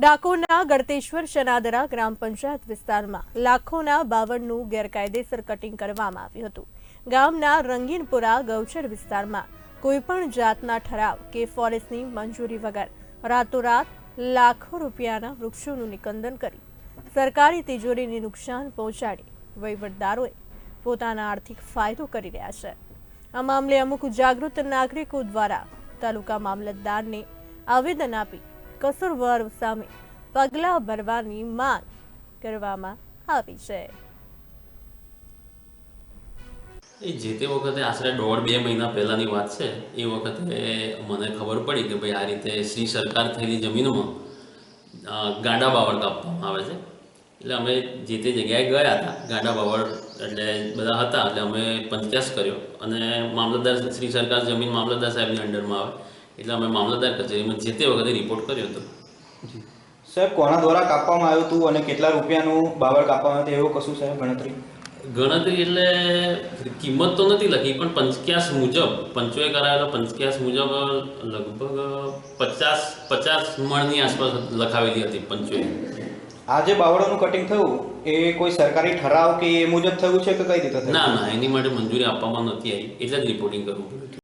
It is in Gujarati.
ડાકોરના ગળતેશ્વર શનાદરા ગ્રામ પંચાયત વિસ્તારમાં લાખોના બાવળનું ગેરકાયદેસર કટિંગ કરવામાં આવ્યું હતું. ગામના રંગીનપુરા ગૌચર વિસ્તારમાં કોઈપણ જાતના ઠરાવ કે ફોરેસ્ટની મંજૂરી વગર રાતોરાત લાખો રૂપિયાના વૃક્ષોનું નિકંદન કરી સરકારી તિજોરીને નુકસાન પહોંચાડી વહીવટદારોએ પોતાના આર્થિક ફાયદો કરી રહ્યા છે. આ મામલે અમુક જાગૃત નાગરિકો દ્વારા તાલુકા મામલતદારને આવેદન આપી કસૂરવાર સામે પગલાં ભરવાની માંગ કરવામાં આવી છે. એ જે તે વખતે આશરે દોઢ બે મહિના પહેલાંની વાત છે, એ વખતે મને ખબર પડી કે ભાઈ આ રીતે શ્રી સરકાર થયેલી જમીનમાં ગાડા બાવળ કાપવામાં આવે છે. એટલે અમે જે તે જગ્યાએ ગયા હતા, ગાડા બાવળ, એટલે બધા હતા, એટલે અમે પંચક્યાસ કર્યો અને મામલતદાર શ્રી સરકાર જમીન મામલતદાર સાહેબની અંડરમાં આવે. એટલે અમે મામલતદાર કચેરીમાં જે તે વખતે રિપોર્ટ કર્યો હતો. સાહેબ કોના દ્વારા કાપવામાં આવ્યું હતું અને કેટલા રૂપિયાનું બાવળ કાપવામાં આવ્યું એવું કશું સાહેબ ગણતરી? ગણતરી એટલે કિંમત તો નથી લખી પણ પંચક્યાસ મુજબ પંચોએ કરાયેલો પંચક્યાસ મુજબ લગભગ પચાસ પચાસ મણની આસપાસ લખાવેલી હતી પંચોએ. આ જે બાવળોનું કટિંગ થયું એ કોઈ સરકારી ઠરાવ કે એ મુજબ થયું છે કે કઈ રીતે ના ના એની માટે મંજૂરી આપવામાં નથી આવી એટલે જ રિપોર્ટિંગ કરવું